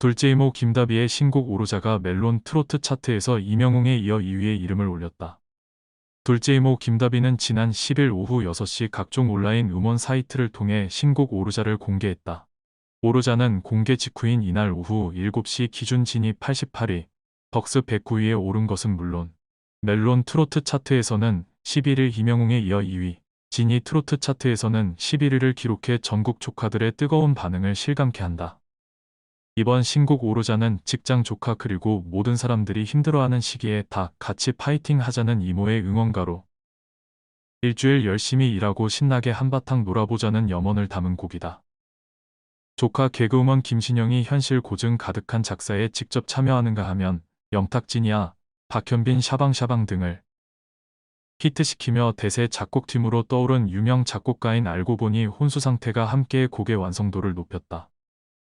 둘째 이모 김다비의 신곡 오로자가 멜론 트로트 차트에서 이명웅에 이어 2위에 이름을 올렸다. 둘째 이모 김다비는 지난 10일 오후 6시 각종 온라인 음원 사이트를 통해 신곡 오로자를 공개했다. 오로자는 공개 직후인 이날 오후 7시 기준 진입 88위, 벅스 109위에 오른 것은 물론 멜론 트로트 차트에서는 11일 이명웅에 이어 2위, 지니 트로트 차트에서는 11위를 기록해 전국 조카들의 뜨거운 반응을 실감케 한다. 이번 신곡 오로자는 직장 조카 그리고 모든 사람들이 힘들어하는 시기에 다 같이 파이팅 하자는 이모의 응원가로 일주일 열심히 일하고 신나게 한바탕 놀아보자는 염원을 담은 곡이다. 조카 개그우먼 김신영이 현실 고증 가득한 작사에 직접 참여하는가 하면 영탁진이야, 박현빈 샤방샤방 등을 히트시키며 대세 작곡팀으로 떠오른 유명 작곡가인 알고 보니 혼수 상태가 함께 곡의 완성도를 높였다.